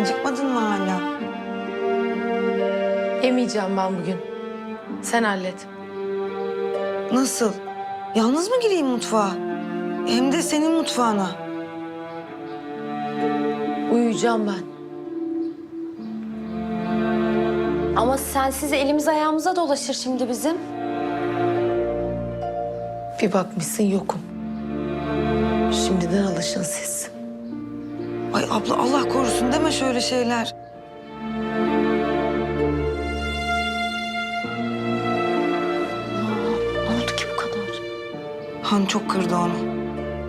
Acıkmadın mı hala? Yemeyeceğim ben bugün. Sen hallet. Nasıl? Yalnız mı gireyim mutfağa? Hem de senin mutfağına. Uyuyacağım ben. Ama sensiz elimiz ayağımıza dolaşır şimdi bizim. Bir bakmışsın yokum. Şimdiden alışın siz. Ay abla Allah korusun deme şöyle şeyler. Ne oldu ki bu kadar? Han çok kırdı onu.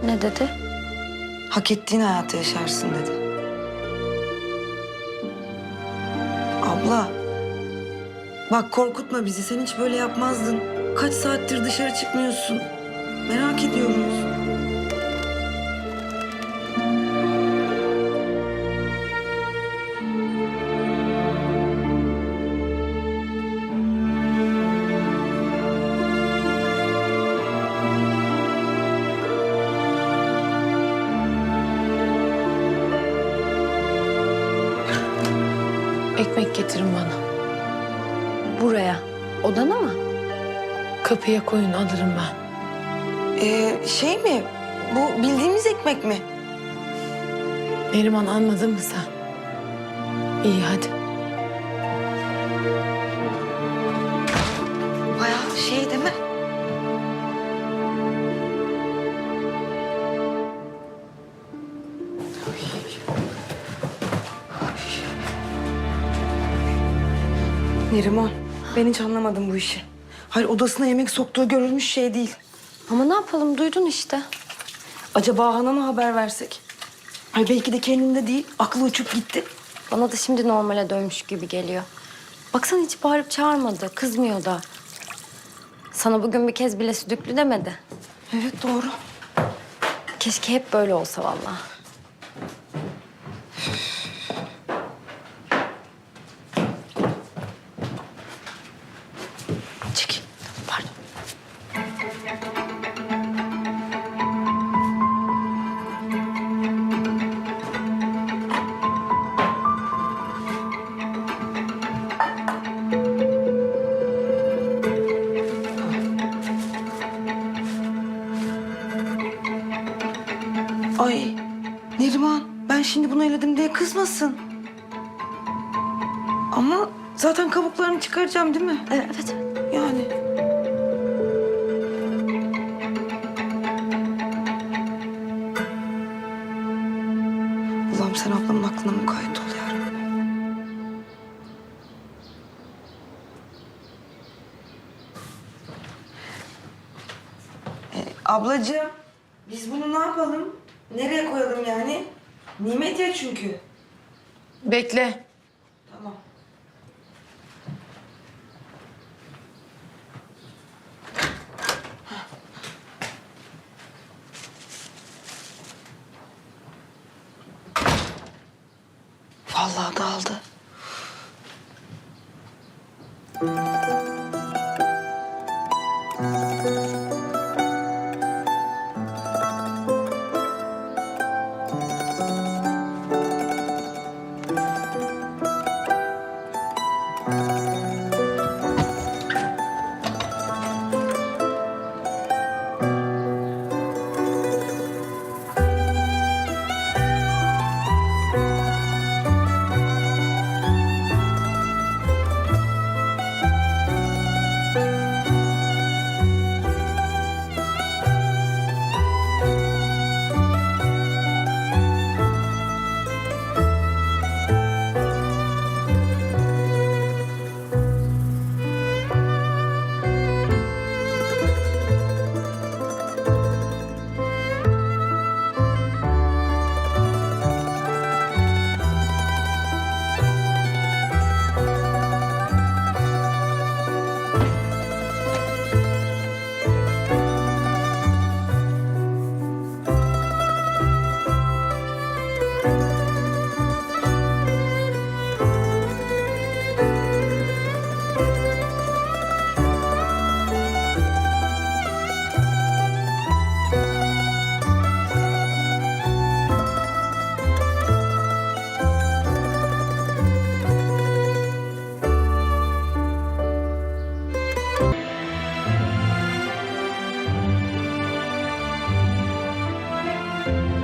Ne dedi? Hak ettiğin hayatı yaşarsın dedi. Abla. Bak korkutma bizi. Sen hiç böyle yapmazdın. Kaç saattir dışarı çıkmıyorsun. Ekmek getirin bana. Buraya. Odana mı? Kapıya koyun alırım ben. Ee, şey mi? Bu bildiğimiz ekmek mi? Neriman anladın mı sen? İyi hadi. Neriman, ben hiç anlamadım bu işi. Hayır odasına yemek soktuğu görülmüş şey değil. Ama ne yapalım duydun işte. Acaba Han'a mı haber versek? Ay belki de kendinde değil, aklı uçup gitti. Bana da şimdi normale dönmüş gibi geliyor. Baksana hiç bağırıp çağırmadı, kızmıyor da. Sana bugün bir kez bile südüklü demedi. Evet doğru. Keşke hep böyle olsa vallahi. Ay Neriman, ben şimdi bunu eledim diye kızmasın. Ama zaten kabuklarını çıkaracağım değil mi? Evet, evet. Yani. Allah'ım sen ablamın aklına mukayyet ol ya Rabbi. E, ablacığım, biz bunu ne yapalım? Nereye koyalım yani? Nimet ya çünkü. Bekle. Tamam. Vallahi dağıldı. Tamam.